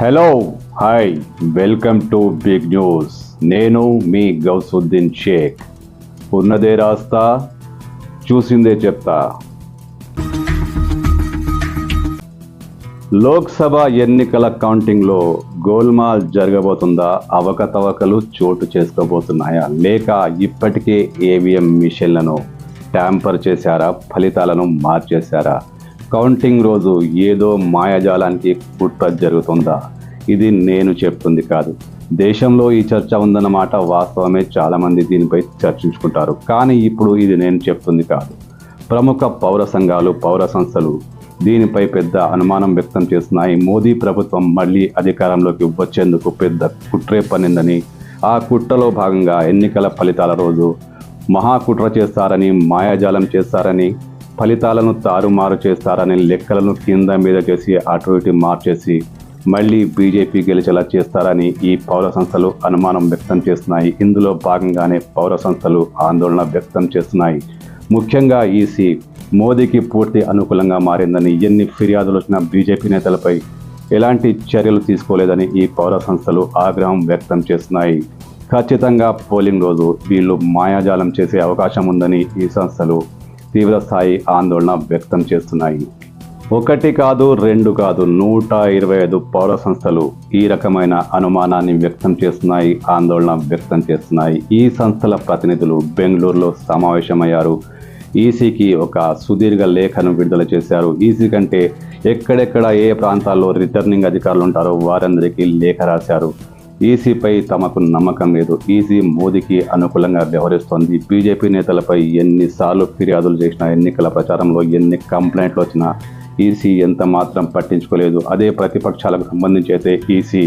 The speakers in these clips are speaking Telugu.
Hello hi welcome to big news నేను మీ గౌసుద్దీన్ షేక్. ఉన్నదే రాస్తా చూసిందే చెప్తా. లోక్సభ ఎన్నికల కౌంటింగ్లో గోల్మాల్ జరగబోతుందా? అవకతవకలు చోటు చేసుకోబోతున్నాయా? లేక ఇప్పటికే ఏవిఎం మిషన్లను ట్యాంపర్ చేశారా? ఫలితాలను మార్చేశారా? కౌంటింగ్ రోజు ఏదో మాయాజాలానికి కుట్ర జరుగుతుందా? ఇది నేను చెప్తుంది కాదు. దేశంలో ఈ చర్చ ఉందన్నమాట వాస్తవమే. చాలామంది దీనిపై చర్చించుకుంటారు. కానీ ఇప్పుడు ఇది నేను చెప్తుంది కాదు. ప్రముఖ పౌర సంఘాలు పౌర సంస్థలు దీనిపై పెద్ద అనుమానం వ్యక్తం చేస్తున్నాయి. మోదీ ప్రభుత్వం మళ్ళీ అధికారంలోకి వచ్చేందుకు పెద్ద కుట్రే పనిందని ఆ కుట్రలో భాగంగా ఎన్నికల ఫలితాల రోజు మహాకుట్ర చేస్తారని మాయాజాలం చేస్తారని ఫలితాలను తారుమారు చేస్తారని లెక్కలను కింద మీద చేసి అటు ఇటు మార్చేసి మళ్ళీ బీజేపీ గెలిచేలా చేస్తారని ఈ పౌర సంస్థలు అనుమానం వ్యక్తం చేస్తున్నాయి. ఇందులో భాగంగానే పౌర సంస్థలు ఆందోళన వ్యక్తం చేస్తున్నాయి. ముఖ్యంగా ఈసీ మోదీకి పూర్తి అనుకూలంగా మారిందని ఎన్ని ఫిర్యాదులు వచ్చినా బీజేపీ నేతలపై ఎలాంటి చర్యలు తీసుకోలేదని ఈ పౌర సంస్థలు ఆగ్రహం వ్యక్తం చేస్తున్నాయి. ఖచ్చితంగా పోలింగ్ రోజు వీళ్ళు మాయాజాలం చేసే అవకాశం ఉందని ఈ సంస్థలు తీవ్రస్థాయి ఆందోళన వ్యక్తం చేస్తున్నాయి. ఒకటి కాదు రెండు కాదు నూట ఇరవై ఐదు పౌర సంస్థలు ఈ రకమైన అనుమానాన్ని వ్యక్తం చేస్తున్నాయి ఆందోళన వ్యక్తం చేస్తున్నాయి. ఈ సంస్థల ప్రతినిధులు బెంగళూరులో సమావేశమయ్యారు. ఈసీకి ఒక సుదీర్ఘ లేఖను విడుదల చేశారు. ఈసీ కంటే ఎక్కడెక్కడ ఏ ప్రాంతాల్లో రిటర్నింగ్ అధికారులు ఉంటారో వారందరికీ లేఖ రాశారు. ఈసీపై తమకు నమ్మకం లేదు. ఈసీ మోదీకి అనుకూలంగా వ్యవహరిస్తోంది. బీజేపీ నేతలపై ఎన్నిసార్లు ఫిర్యాదులు చేసినా ఎన్నికల ప్రచారంలో ఎన్ని కంప్లైంట్లు వచ్చినా ఈసీ ఎంత మాత్రం పట్టించుకోలేదు. అదే ప్రతిపక్షాలకు సంబంధించి అయితే ఈసీ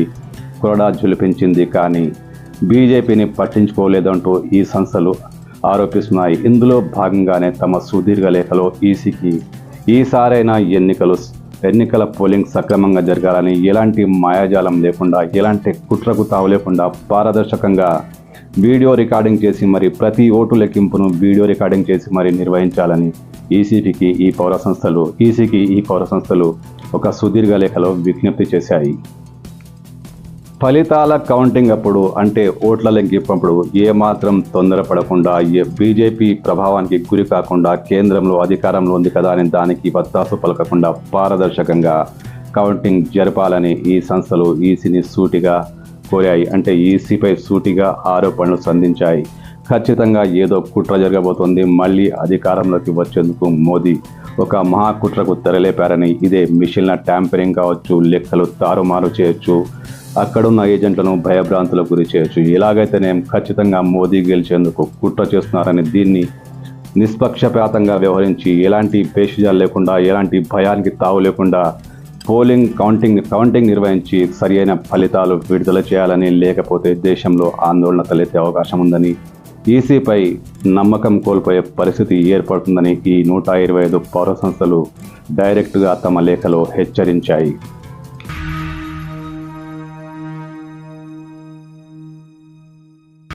కొరడా జులిపించింది కానీ బీజేపీని పట్టించుకోలేదంటూ ఈ సంస్థలు ఆరోపిస్తున్నాయి. ఇందులో భాగంగానే తమ సుదీర్ఘ లేఖలో ఈసీకి ఈసారైనా ఎన్నికలు ఎన్నికల పోలింగ్ సక్రమంగా జరగాలని ఎలాంటి మాయాజాలం లేకుండా ఎలాంటి కుట్రకు తావు లేకుండా పారదర్శకంగా వీడియో రికార్డింగ్ చేసి మరి ప్రతి ఓటు లెక్కింపును వీడియో రికార్డింగ్ చేసి మరి నిర్వహించాలని ఈసీపీకి ఈ పౌర సంస్థలు ఈసీకి ఈ పౌర సంస్థలు ఒక సుదీర్ఘ లేఖలో విజ్ఞప్తి చేశాయి. ఫలితాల కౌంటింగ్ అప్పుడు అంటే ఓట్ల లెక్కింపప్పుడు ఏమాత్రం తొందరపడకుండా ఏ బీజేపీ ప్రభావానికి గురి కాకుండా కేంద్రంలో అధికారంలో ఉంది కదా అని దానికి వత్తాసు పలకకుండా పారదర్శకంగా కౌంటింగ్ జరపాలని ఈ సంస్థలు ఈసీని సూటిగా కోరాయి. అంటే ఈసీపై సూటిగా ఆరోపణలు సంధించాయి. ఖచ్చితంగా ఏదో కుట్ర జరగబోతోంది. మళ్ళీ అధికారంలోకి వచ్చేందుకు మోదీ ఒక మహాకుట్రకు తెరలేపారని ఇదే మిషన్ల ట్యాంపరింగ్ కావచ్చు లెక్కలు తారుమారు చేయొచ్చు అక్కడున్న ఏజెంట్లను భయభ్రాంతులకు గురి చేయొచ్చు. నేను ఖచ్చితంగా మోదీ గెలిచేందుకు కుట్ర చేస్తున్నారని దీన్ని నిష్పక్షపాతంగా వ్యవహరించి ఎలాంటి పేషిజాలు లేకుండా ఎలాంటి భయానికి తావు లేకుండా పోలింగ్ కౌంటింగ్ కౌంటింగ్ నిర్వహించి సరియైన ఫలితాలు విడుదల చేయాలని లేకపోతే దేశంలో ఆందోళన తలెత్తే అవకాశం ఉందని ఈసీపై నమ్మకం కోల్పోయే పరిస్థితి ఏర్పడుతుందని ఈ నూట ఇరవై ఐదు పౌర సంస్థలు డైరెక్ట్గా తమ లేఖలో హెచ్చరించాయి.